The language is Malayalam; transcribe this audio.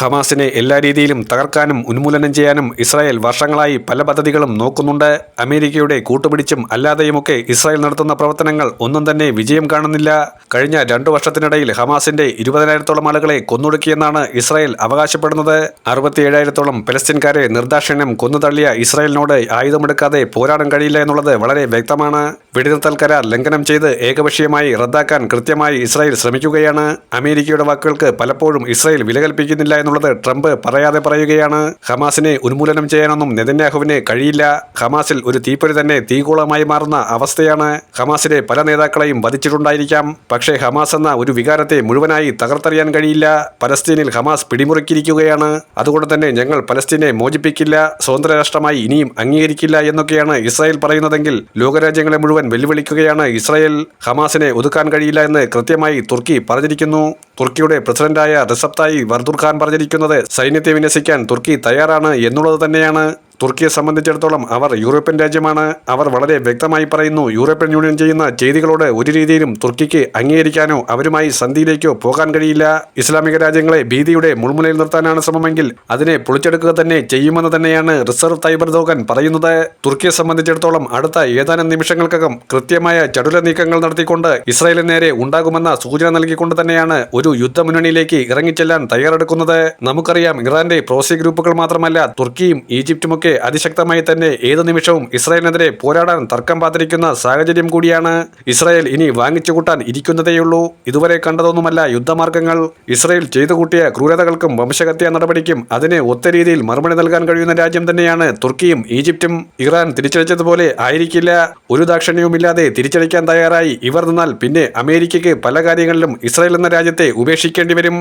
ഹമാസിനെ എല്ലാ രീതിയിലും തകർക്കാനും ഉന്മൂലനം ചെയ്യാനും ഇസ്രായേൽ വർഷങ്ങളായി പല പദ്ധതികളും നോക്കുന്നുണ്ട്. അമേരിക്കയുടെ കൂട്ടുപിടിച്ചും അല്ലാതെയുമൊക്കെ ഇസ്രായേൽ നടത്തുന്ന പ്രവർത്തനങ്ങൾ ഒന്നും തന്നെ വിജയം കാണുന്നില്ല. കഴിഞ്ഞ രണ്ടു വർഷത്തിനിടയിൽ ഹമാസിന്റെ ഇരുപതിനായിരത്തോളം ആളുകളെ കൊന്നൊടുക്കിയെന്നാണ് ഇസ്രായേൽ അവകാശപ്പെടുന്നത്. അറുപത്തിയേഴായിരത്തോളം പലസ്തീൻകാരെ നിർദാക്ഷിണ്യം കൊന്നുതള്ളിയ ഇസ്രായേലിനോട് ആയുധമെടുക്കാതെ പോരാടാൻ കഴിയില്ല എന്നുള്ളത് വളരെ വ്യക്തമാണ്. വെടിനിർത്തൽ കരാർ ലംഘനം ചെയ്ത് ഏകപക്ഷീയമായി റദ്ദാക്കാൻ കൃത്യമായി ഇസ്രായേൽ ശ്രമിക്കുകയാണ്. അമേരിക്കയുടെ വാക്കുകൾക്ക് പലപ്പോഴും ഇസ്രായേൽ വില കൽപ്പിക്കുന്നില്ല എന്നുള്ളത് ട്രംപ് പറയാതെ പറയുകയാണ്. ഹമാസിനെ ഉന്മൂലനം ചെയ്യാനൊന്നും നെതന്യാഹുവിന് കഴിയില്ല. ഹമാസിൽ ഒരു തീപ്പൊരി തന്നെ തീകൂളമായി മാറുന്ന അവസ്ഥയാണ്. ഹമാസിലെ പല നേതാക്കളെയും വധിച്ചിട്ടുണ്ടായിരിക്കാം. പക്ഷേ ഹമാസ് എന്ന ഒരു വികാരത്തെ മുഴുവനായി തകർത്തറിയാൻ കഴിയില്ല. പലസ്തീനിൽ ഹമാസ് പിടിമുറുക്കിയിരിക്കുകയാണ്. അതുകൊണ്ട് തന്നെ ഞങ്ങൾ പലസ്തീനെ മോചിപ്പിക്കില്ല. സ്വതന്ത്ര രാഷ്ട്രമായി ഇനിയും അംഗീകരിക്കില്ല എന്നൊക്കെയാണ് ഇസ്രായേൽ പറയുന്നതെങ്കിൽ ലോകരാജ്യങ്ങളെ മുഴുവൻ വെല്ലുവിളിക്കുകയാണ് ഇസ്രായേൽ. ഹമാസിനെ ഒതുക്കാൻ കഴിയില്ല എന്ന് കൃത്യമായി തുർക്കി പറഞ്ഞിരിക്കുന്നു. തുർക്കിയുടെ പ്രസിഡന്റായ റിസപ്തായി വർദുർഖാൻ വർദുർ ഖാൻ പറഞ്ഞിരിക്കുന്നത് സൈന്യത്തെ വിന്യസിക്കാൻ തുർക്കി തയ്യാറാണ് എന്നുള്ളത് തന്നെയാണ് തുർക്കിയെ സംബന്ധിച്ചിടത്തോളം അവർ യൂറോപ്യൻ രാജ്യമാണ്. അവർ വളരെ വ്യക്തമായി പറയുന്നു യൂറോപ്യൻ യൂണിയൻ ചെയ്യുന്ന ചെയ്തികളോട് ഒരു രീതിയിലും തുർക്കിക്ക് അംഗീകരിക്കാനോ അവരുമായി സന്ധിയിലേക്കോ പോകാൻ കഴിയില്ല. ഇസ്ലാമിക രാജ്യങ്ങളെ ഭീതിയുടെ മുൾമുനയിൽ നിർത്താനാണ് ശ്രമമെങ്കിൽ അതിനെ പൊളിച്ചെടുക്കുക തന്നെ ചെയ്യുമെന്ന് തന്നെയാണ് റിസർവ് തൈബർ ദോഗൻ പറയുന്നത്. തുർക്കിയെ സംബന്ധിച്ചിടത്തോളം അടുത്ത ഏതാനും നിമിഷങ്ങൾക്കകം കൃത്യമായ ചടുല നീക്കങ്ങൾ നടത്തിക്കൊണ്ട് ഇസ്രായേലിന് നേരെ ഉണ്ടാകുമെന്ന സൂചന നൽകിക്കൊണ്ട് തന്നെയാണ് ഒരു യുദ്ധമുന്നണിയിലേക്ക് ഇറങ്ങിച്ചെല്ലാൻ തയ്യാറെടുക്കുന്നത്. നമുക്കറിയാം ഇറാന്റെ പ്രോസി ഗ്രൂപ്പുകൾ മാത്രമല്ല തുർക്കിയും ഈജിപ്തുമൊക്കെ അതിശക്തമായി തന്നെ ഏതു നിമിഷവും ഇസ്രായേലിനെതിരെ പോരാടാൻ തർക്കം പാത്തിരിക്കുന്ന സാഹചര്യം കൂടിയാണ് ഇസ്രായേൽ ഇനി വാങ്ങിച്ചു കൂട്ടാൻ ഇരിക്കുന്നതേയുള്ളൂ. ഇതുവരെ കണ്ടതൊന്നുമല്ല യുദ്ധമാർഗങ്ങൾ. ഇസ്രായേൽ ചെയ്തു കൂട്ടിയ ക്രൂരതകൾക്കും വംശഹത്യാ നടപടിക്കും അതിന് ഒത്ത രീതിയിൽ മറുപടി നൽകാൻ കഴിയുന്ന രാജ്യം തന്നെയാണ് തുർക്കിയും ഈജിപ്തും ഇറാൻ തിരിച്ചടിച്ചതുപോലെ ആയിരിക്കില്ല. ഒരു ദാക്ഷിണ്യവുമില്ലാതെ തിരിച്ചടിക്കാൻ തയ്യാറായി. ഇവർ നിന്നാൽ പിന്നെ അമേരിക്കയ്ക്ക് പല കാര്യങ്ങളിലും ഇസ്രായേൽ എന്ന രാജ്യത്തെ ഉപേക്ഷിക്കേണ്ടി വരും.